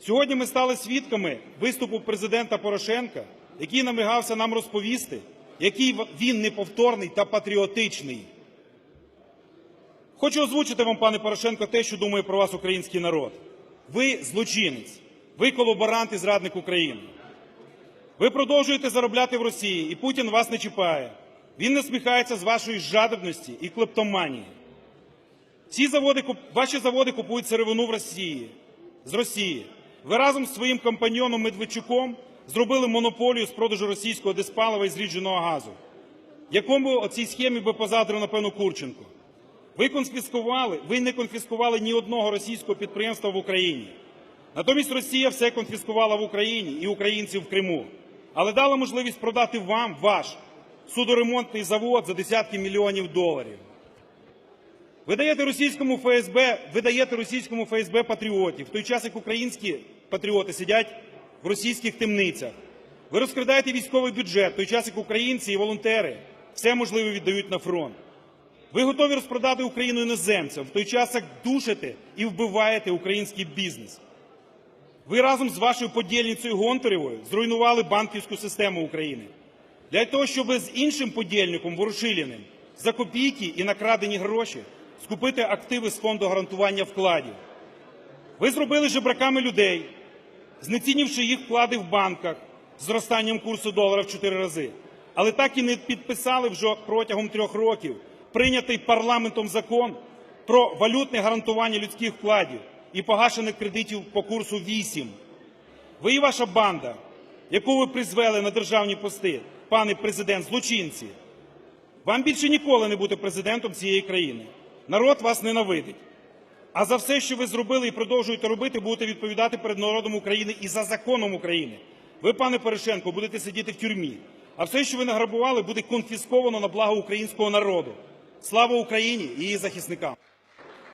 Сьогодні ми стали свідками виступу президента Порошенка, який намагався нам розповісти, який він неповторний та патріотичний. Хочу озвучити вам, пане Порошенко, те, що думає про вас український народ. Ви злочинець, ви колаборант і зрадник України. Ви продовжуєте заробляти в Росії, і Путін вас не чіпає. Він насміхається з вашої жадібності і клептоманії. Ці заводи, ваші заводи купують сировину в Росії, з Росії. Ви разом з своїм компаньйоном Медведчуком зробили монополію з продажу російського диспалива і зрідженого газу, якому оцій схемі би позадрив, напевно, Курченко. Ви конфіскували, ви не конфіскували ні одного російського підприємства в Україні. Натомість Росія все конфіскувала в Україні і українців в Криму, але дала можливість продати вам ваш судоремонтний завод за десятки мільйонів доларів. Ви даєте російському ФСБ, ви російському ФСБ патріотів, в той час як українські патріоти сидять в російських темницях. Ви розкрадаєте військовий бюджет, в той час як українці і волонтери все можливе віддають на фронт. Ви готові розпродати Україну іноземцям, в той час як душите і вбиваєте український бізнес. Ви разом з вашою подільницею Гонтаревою зруйнували банківську систему України. Для того, щоб з іншим подільником Ворушиліним за копійки і накрадені гроші скупити активи з фонду гарантування вкладів. Ви зробили жебраками людей, знецінивши їх вклади в банках з зростанням курсу долара в 4 рази. Але так і не підписали вже протягом трьох років прийнятий парламентом закон про валютне гарантування людських вкладів і погашених кредитів по курсу 8. Ви і ваша банда, яку ви призвели на державні пости, пане президент, злочинці. Вам більше ніколи не бути президентом цієї країни. Народ вас ненавидить. А за все, що ви зробили і продовжуєте робити, будете відповідати перед народом України і за законом України. Ви, пане Порошенко, будете сидіти в тюрмі. А все, що ви награбували, буде конфісковано на благо українського народу. Слава Україні і її захисникам!